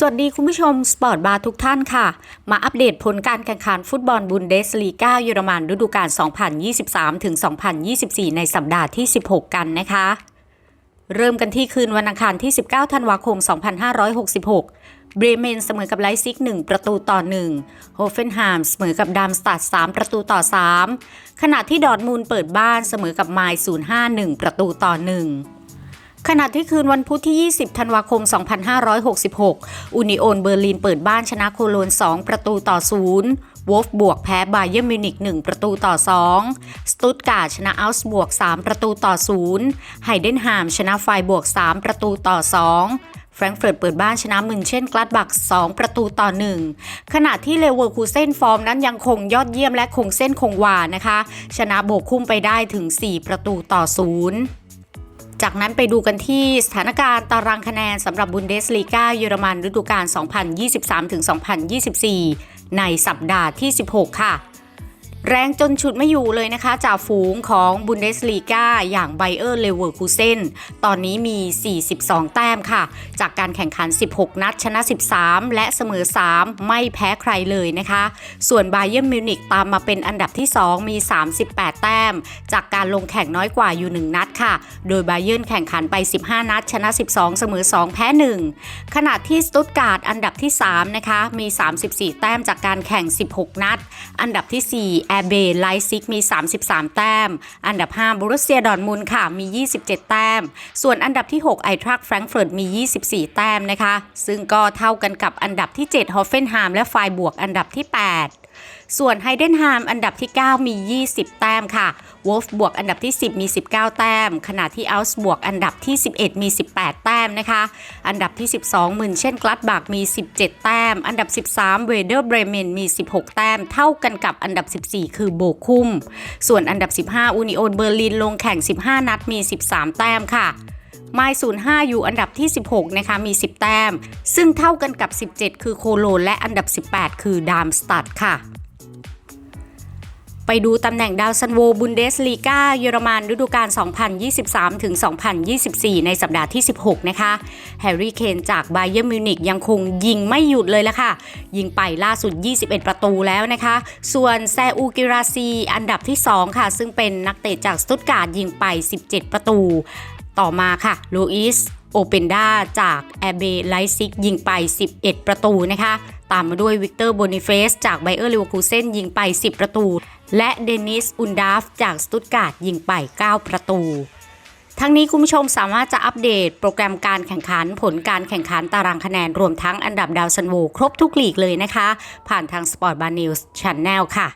สวัสดีคุณผู้ชม สปอร์ตบาร์ทุกท่านค่ะ มาอัปเดตผลการแข่งขันฟุตบอลบุนเดสลีกาเยอรมันฤดูกาล 2023ถึง2024 ในสัปดาห์ที่ 16 กันนะคะ เริ่มกันที่คืนวันอังคารที่ 19 ธันวาคม 2566 เบรเมนเสมอกับไลซิก 1 ประตูต่อ 1 โฮเฟนไฮม์เสมอกับดามสตัด 3 ประตูต่อ 3 ขณะที่ดอร์มูลเปิดบ้านเสมอกับไมล์051 ประตูต่อ 1 ขณะที่คืนวันพุธที่ 20 ธันวาคม 2566 อุนิโอนเบอร์ลินเปิดบ้านชนะโคโลน 2 ประตูต่อ0วอฟบวกแพ้บาเยอร์มิวนิก1ประตูต่อ 2 สตุตการ์ดชนะอัลส์บวก 3 ประตูต่อ 0 ไฮเดนฮามชนะไฟบวก 3 ประตูต่อ 2แฟรงก์เฟิร์ตเปิดบ้านชนะมึนเช่นกลัดบัก 2 ประตูต่อ 1 ขณะที่เลเวอร์คูเซนฟอร์มนั้นยังคงยอดเยี่ยมและคงเส้นคงวานะคะ ชนะโบกคุ้มไปได้ถึง 4 ประตูต่อ 0 จากนั้นไปดูกันที่สถานการณ์ตารางคะแนนสำหรับบุนเดสลีกาเยอรมันฤดูกาล 2023-2024 ในสัปดาห์ที่ 16 ค่ะ แรงจนฉุดไม่อยู่เลยนะคะจากฝูงของบุนเดสลีกาอย่างไบเออร์เลเวอร์คูเซนตอนนี้มี 42 แต้มค่ะ จากการแข่งขัน 16 นัดชนะ 13 และเสมอ 3 ไม่แพ้ใครเลยนะคะ ส่วนไบเ e อร์มิวนิกตามมาเป็นอันดับที่ 2 มี 38 แต้ม จากการลงแข่งน้อยกว่าอยู่ 1 นัดค่ะ โดยไบเ e อร์แข่งขันไป 15 นัด ชนะ 12 เสมอ 2 แพ้ 1 ขณะที่สตุตการ์ดอันดับที่ 3 นะคะ มี 34 แต้มจากการแข่ง 16 นัด อันดับที่4แร์เบย์ไลซิกมี 33 แต้ม อันดับ 5บรุสเซียดอนมุนค่ะมี 27 แต้ม ส่วนอันดับที่ 6 ไอทรักแฟรงก์เฟิร์ตมี 24 แต้มนะคะ ซึ่งก็เท่ากันกับอันดับที่ 7 ฮอฟเฟนไฮม์และไฟบวกอันดับที่ 8 ส่วนไฮเดนไฮม์อันดับที่ 9 มี 20 แต้มค่ะวอลฟบวกอันดับที่ 10 มี 19 แต้ม ขณะที่อัลส์บวกอันดับที่ 11 มี 18 แต้มนะคะ อันดับที่ 12หมื่นเช่นกลัดบักมี 17 แต้ม อันดับ 13 เวเดอร์เบรเมนมี 16 แต้ม เท่ากันกับอันดับ 14 คือโบคุม ส่วนอันดับ 15อูนิโอนเบอร์ลินลงแข่ง 15 นัดมี 13 แต้มค่ะไมล์05 อยู่อันดับที่ 16 นะคะ มี 10 แต้ม ซึ่งเท่ากันกับ 17 คือโคโล และอันดับ 18 คือดามสตัดค่ะ ไปดูตำแหน่งดาวซันโวบุนเดสลีกาเยอรมันฤดูกาล 2023ถึง2024 ในสัปดาห์ที่ 16 นะคะ แฮร์รี่เคนจากไบเยอร์มิวนิกยังคงยิงไม่หยุดเลยละค่ะ ยิงไปล่าสุด 21 ประตูแล้วนะคะ ส่วนแซอูกิราซีอันดับที่ 2 ค่ะ ซึ่งเป็นนักเตะจากสตุตการ์ดยิงไป 17 ประตู ต่อมาค่ะลูอิส โอเปนดาจากแอเบไลซิกยิงไป 11 ประตูนะคะ ตามมาด้วยวิกเตอร์โบนิเฟสจากไบเออร์เลวคูเซนยิงไป 10 ประตู และเดนิสอุนดาฟจากสตุตการ์ดยิงไป 9 ประตูทั้งนี้คุณผู้ชมสามารถจะอัปเดตโปรแกรมการแข่งขันผลการแข่งขันตารางคะแนนรวมทั้งอันดับดาวซันโวครบทุกลีกเลยนะคะ ผ่านทาง Sport Bar News Channel ค่ะ